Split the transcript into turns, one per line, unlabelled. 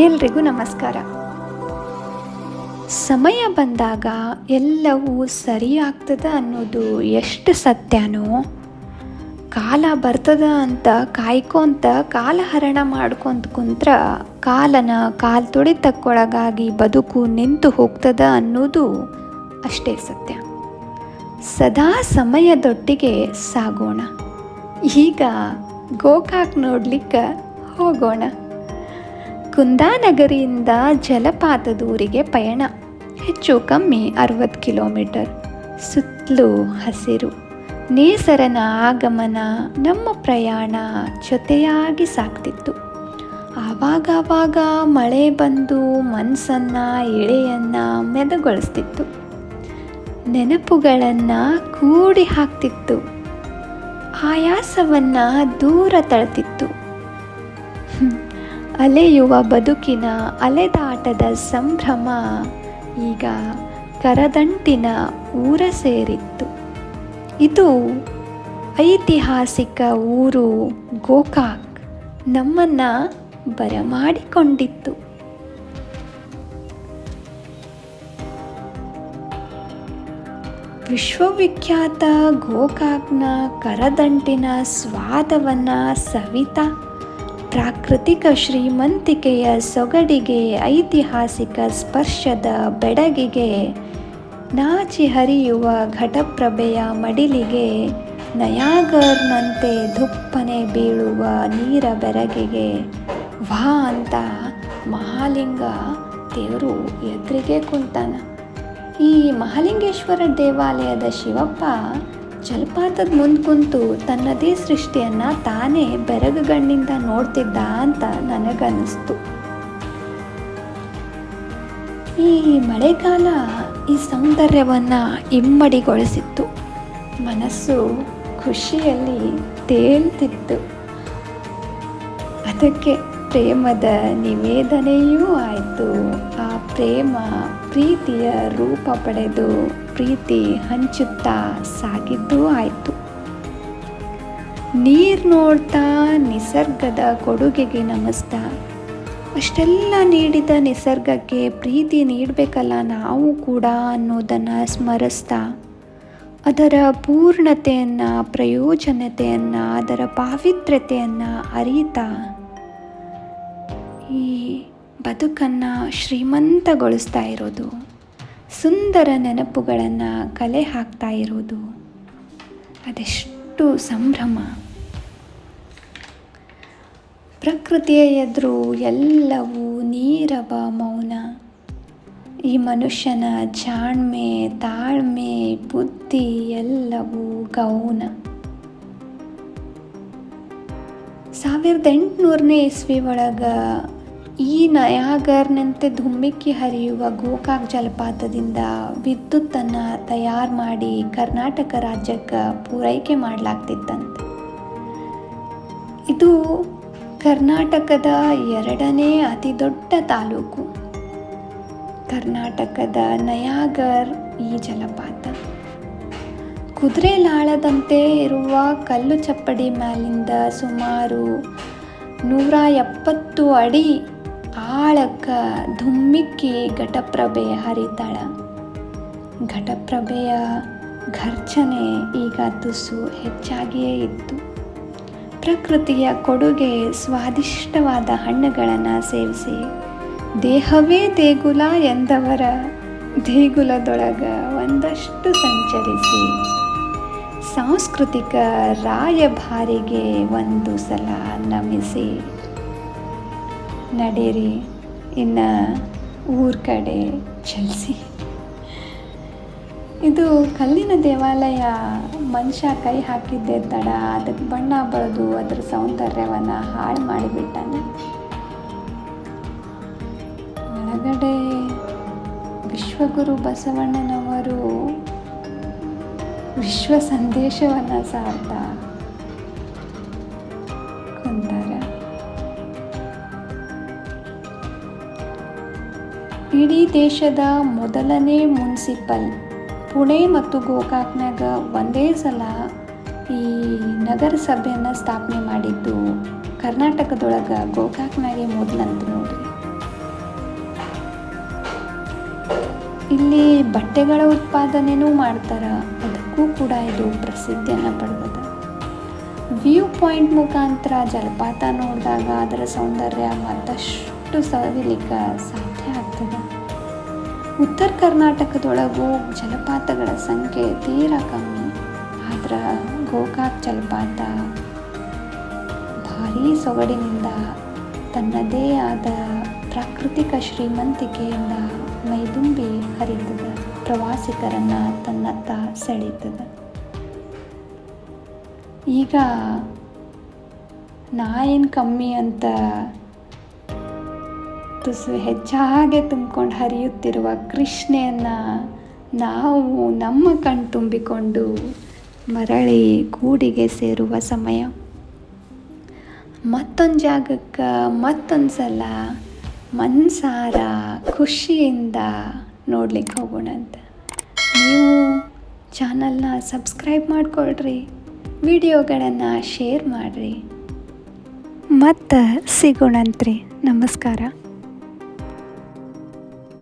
ಎಲ್ರಿಗೂ ನಮಸ್ಕಾರ. ಸಮಯ ಬಂದಾಗ ಎಲ್ಲವೂ ಸರಿಯಾಗ್ತದ ಅನ್ನೋದು ಎಷ್ಟು ಸತ್ಯನೋ, ಕಾಲ ಬರ್ತದ ಅಂತ ಕಾಯ್ಕೊಂತ ಕಾಲಹರಣ ಮಾಡ್ಕೊಂತ ಕುಂತ್ರ ಕಾಲನ ಕಾಲ್ ತುಳಿತಕ್ಕೊಳಗಾಗಿ ಬದುಕು ನಿಂತು ಹೋಗ್ತದ ಅನ್ನೋದು ಅಷ್ಟೇ ಸತ್ಯ. ಸದಾ ಸಮಯದೊಟ್ಟಿಗೆ ಸಾಗೋಣ. ಈಗ ಗೋಕಾಕ್ ನೋಡ್ಲಿಕ್ಕೆ ಹೋಗೋಣ. ಕುಂದಾನಗರಿಯಿಂದ ಜಲಪಾತದೂರಿಗೆ ಪಯಣ. ಹೆಚ್ಚು ಕಮ್ಮಿ ಅರವತ್ತು ಕಿಲೋಮೀಟರ್. ಸುತ್ತಲೂ ಹಸಿರು. ನೇಸರನ ಆಗಮನ ನಮ್ಮ ಪ್ರಯಾಣ ಜೊತೆಯಾಗಿ ಸಾಕ್ತಿತ್ತು ಆವಾಗವಾಗ ಮಳೆ ಬಂದು ಮನಸ್ಸನ್ನು ಎಳೆಯನ್ನು ಮೆದುಗೊಳಿಸ್ತಿತ್ತು. ನೆನಪುಗಳನ್ನು ಕೂಡಿ ಹಾಕ್ತಿತ್ತು. ಆಯಾಸವನ್ನು ದೂರ ತಳ್ತಿತ್ತು. ಅಲೆಯುವ ಬದುಕಿನ ಅಲೆದಾಟದ ಸಂಭ್ರಮ ಈಗ ಕರದಂಟಿನ ಊರ ಸೇರಿತ್ತು. ಇದು ಐತಿಹಾಸಿಕ ಊರು ಗೋಕಾಕ್ ನಮ್ಮನ್ನ ಬರಮಾಡಿಕೊಂಡಿತ್ತು. ವಿಶ್ವವಿಖ್ಯಾತ ಗೋಕಾಕ್ನ ಕರದಂಟಿನ ಸ್ವಾದವನ್ನು ಸವಿತಾ ಪ್ರಾಕೃತಿಕ ಶ್ರೀಮಂತಿಕೆಯ ಸೊಗಡಿಗೆ ಐತಿಹಾಸಿಕ ಸ್ಪರ್ಶದ ಬೆಡಗಿಗೆ ನಾಚಿ ಹರಿಯುವ ಘಟಪ್ರಭೆಯ ಮಡಿಲಿಗೆ ನಯಾಗರ್ನಂತೆ ದುಪ್ಪನೆ ಬೀಳುವ ನೀರ ಬೆರಗಿಗೆ ವಾ ಅಂತ ಮಹಾಲಿಂಗ ದೇವರು ಎದುರಿಗೆ ಕುಂತಾನ. ಈ ಮಹಾಲಿಂಗೇಶ್ವರ ದೇವಾಲಯದ ಶಿವಪ್ಪ ಜಲಪಾತದ ಮುಂದೆ ಕುಂತು ತನ್ನದೇ ಸೃಷ್ಟಿಯನ್ನು ತಾನೇ ಬೆರಗುಗಣ್ಣಿಂದ ನೋಡ್ತಿದ್ದ ಅಂತ ನನಗನ್ನಿಸ್ತು. ಈ ಮಳೆಗಾಲ ಈ ಸೌಂದರ್ಯವನ್ನು ಇಮ್ಮಡಿಗೊಳಿಸಿತ್ತು. ಮನಸ್ಸು ಖುಷಿಯಲ್ಲಿ ತೇಲ್ತಿತ್ತು. ಅದಕ್ಕೆ ಪ್ರೇಮದ ನಿವೇದನೆಯೂ ಆಯಿತು. ಆ ಪ್ರೇಮ ಪ್ರೀತಿಯ ರೂಪ ಪಡೆದು ಪ್ರೀತಿ ಹಂಚುತ್ತಾ ಸಾಗಿದ್ದೂ ಆಯಿತು. ನೀರು ನೋಡ್ತಾ ನಿಸರ್ಗದ ಕೊಡುಗೆಗೆ ನಮಸ್ತಾ. ಅಷ್ಟೆಲ್ಲ ನೀಡಿದ ನಿಸರ್ಗಕ್ಕೆ ಪ್ರೀತಿ ನೀಡಬೇಕಲ್ಲ ನಾವು ಕೂಡ ಅನ್ನೋದನ್ನು ಸ್ಮರಿಸ್ತಾ. ಅದರ ಪೂರ್ಣತೆಯನ್ನು, ಪ್ರಯೋಜನತೆಯನ್ನು, ಅದರ ಪಾವಿತ್ರ್ಯತೆಯನ್ನು ಅರಿತಾ. ಈ ಬದುಕನ್ನು ಶ್ರೀಮಂತಗೊಳಿಸ್ತಾ ಇರೋದು. ಸುಂದರ ನೆನಪುಗಳನ್ನು ಕಲೆ ಹಾಕ್ತಾ ಇರೋದು. ಅದೆಷ್ಟು ಸಂಭ್ರಮ. ಪ್ರಕೃತಿಯ ಎದುರು ಎಲ್ಲವೂ ನೀರವ ಮೌನ. ಈ ಮನುಷ್ಯನ ಜಾಣ್ಮೆ, ತಾಳ್ಮೆ, ಬುದ್ಧಿ ಎಲ್ಲವೂ ಗೌನ. ಸಾವಿರದ ಎಂಟುನೂರನೇ ಇಸ್ವಿ ಒಳಗೆ ಈ ನಯಾಗರ್ನಂತೆ ಧುಮ್ಮಿಕ್ಕಿ ಹರಿಯುವ ಗೋಕಾಕ್ ಜಲಪಾತದಿಂದ ವಿದ್ಯುತ್ತನ್ನು ತಯಾರು ಮಾಡಿ ಕರ್ನಾಟಕ ರಾಜ್ಯಕ್ಕೆ ಪೂರೈಕೆ ಮಾಡಲಾಗ್ತಿತ್ತಂತೆ. ಇದು ಕರ್ನಾಟಕದ ಎರಡನೇ ಅತಿ ದೊಡ್ಡ ತಾಲೂಕು. ಕರ್ನಾಟಕದ ನಯಾಗರ್ ಈ ಜಲಪಾತ. ಕುದುರೆ ಲಾಳದಂತೆ ಇರುವ ಕಲ್ಲು ಚಪ್ಪಡಿ ಮ್ಯಾಲಿಂದ ಸುಮಾರು ನೂರ ಎಪ್ಪತ್ತು ಅಡಿ ಆಳಕ್ಕೆ ಧುಮ್ಮಿಕ್ಕಿ ಘಟಪ್ರಭೆ ಹರಿತಾಳ. ಘಟಪ್ರಭೆಯ ಘರ್ಜನೆ ಈಗ ತುಸು ಹೆಚ್ಚಾಗಿಯೇ ಇತ್ತು. ಪ್ರಕೃತಿಯ ಕೊಡುಗೆ ಸ್ವಾದಿಷ್ಟವಾದ ಹಣ್ಣುಗಳನ್ನು ಸೇವಿಸಿ, ದೇಹವೇ ದೇಗುಲ ಎಂದವರ ದೇಗುಲದೊಳಗ ಒಂದಷ್ಟು ಸಂಚರಿಸಿ, ಸಾಂಸ್ಕೃತಿಕ ರಾಯಭಾರಿಗೆ ಒಂದು ಸಲ ನಮಿಸಿ. ನಡೀರಿ. ಇನ್ನು ಊರ ಕಡೆ ಚಲಿಸಿ ಇದು ಕಲ್ಲಿನ ದೇವಾಲಯ ಮನುಷ್ಯ ಕೈ ಹಾಕಿದ್ದೆ ತಡ. ಅದಕ್ಕೆ ಬಣ್ಣ ಬಳಿದು ಅದರ ಸೌಂದರ್ಯವನ್ನು ಹಾಳು ಮಾಡಿಬಿಟ್ಟಾನೆ. ಒಳಗಡೆ ವಿಶ್ವಗುರು ಬಸವಣ್ಣನವರು ವಿಶ್ವ ಸಂದೇಶವನ್ನು ಸಾರ್ತಾ ಇಡೀ ದೇಶದ ಮೊದಲನೇ ಮುನ್ಸಿಪಲ್. ಪುಣೆ ಮತ್ತು ಗೋಕಾಕ್ನಾಗ ಒಂದೇ ಸಲ ಈ ನಗರಸಭೆಯನ್ನು ಸ್ಥಾಪನೆ ಮಾಡಿದ್ದು ಕರ್ನಾಟಕದೊಳಗೆ ಗೋಕಾಕ್ನಾಗೆ ಮೊದಲಂತ ನೋಡಿ ಇಲ್ಲಿ ಬಟ್ಟೆಗಳ ಉತ್ಪಾದನೆನೂ ಮಾಡ್ತಾರೆ, ಅದಕ್ಕೂ ಕೂಡ ಇದು ಪ್ರಸಿದ್ಧಿಯನ್ನು ಪಡೆದ ವ್ಯೂ ಪಾಯಿಂಟ್ ಮುಖಾಂತರ ಜಲಪಾತ ನೋಡಿದಾಗ ಅದರ ಸೌಂದರ್ಯ ಮತ್ತಷ್ಟು ಸವಿಲಿಕ್ಕೆ ಸಾಧ್ಯ. ಉತ್ತರ ಕರ್ನಾಟಕದೊಳಗೂ ಜಲಪಾತಗಳ ಸಂಖ್ಯೆ ತೀರಾ ಕಮ್ಮಿ. ಆದ್ರೆ ಗೋಕಾಕ್ ಜಲಪಾತ ಭಾರೀ ಸೊಗಡಿನಿಂದ ತನ್ನದೇ ಆದ ಪ್ರಾಕೃತಿಕ ಶ್ರೀಮಂತಿಕೆಯಿಂದ ಮೈದುಂಬಿ ಹರಿತದ ಪ್ರವಾಸಿಗರನ್ನು ತನ್ನತ್ತ ಸೆಳೀತದ. ಈಗ ನಾ ಏನು ಕಮ್ಮಿ ಅಂತ ತುಸು ಹೆಚ್ಚಾಗೆ ತುಂಬಿಕೊಂಡು ಹರಿಯುತ್ತಿರುವ ಕೃಷ್ಣೆಯನ್ನು ನಾವು ನಮ್ಮ ಕಣ್ ತುಂಬಿಕೊಂಡು ಮರಳಿ ಗೂಡಿಗೆ ಸೇರುವ ಸಮಯ. ಮತ್ತೊಂದು ಜಾಗಕ್ಕೆ ಮತ್ತೊಂದು ಸಲ ಮನ್ಸಾರ ಖುಷಿಯಿಂದ ನೋಡ್ಲಿಕ್ಕೆ ಹೋಗೋಣ ಅಂತ. ನೀವು ಚಾನಲ್ನ ಸಬ್ಸ್ಕ್ರೈಬ್ ಮಾಡಿಕೊಳ್ರಿ, ವಿಡಿಯೋಗಳನ್ನು ಶೇರ್ ಮಾಡಿರಿ. ಮತ್ತು ಸಿಗೋಣಂತ್ರಿ. ನಮಸ್ಕಾರ.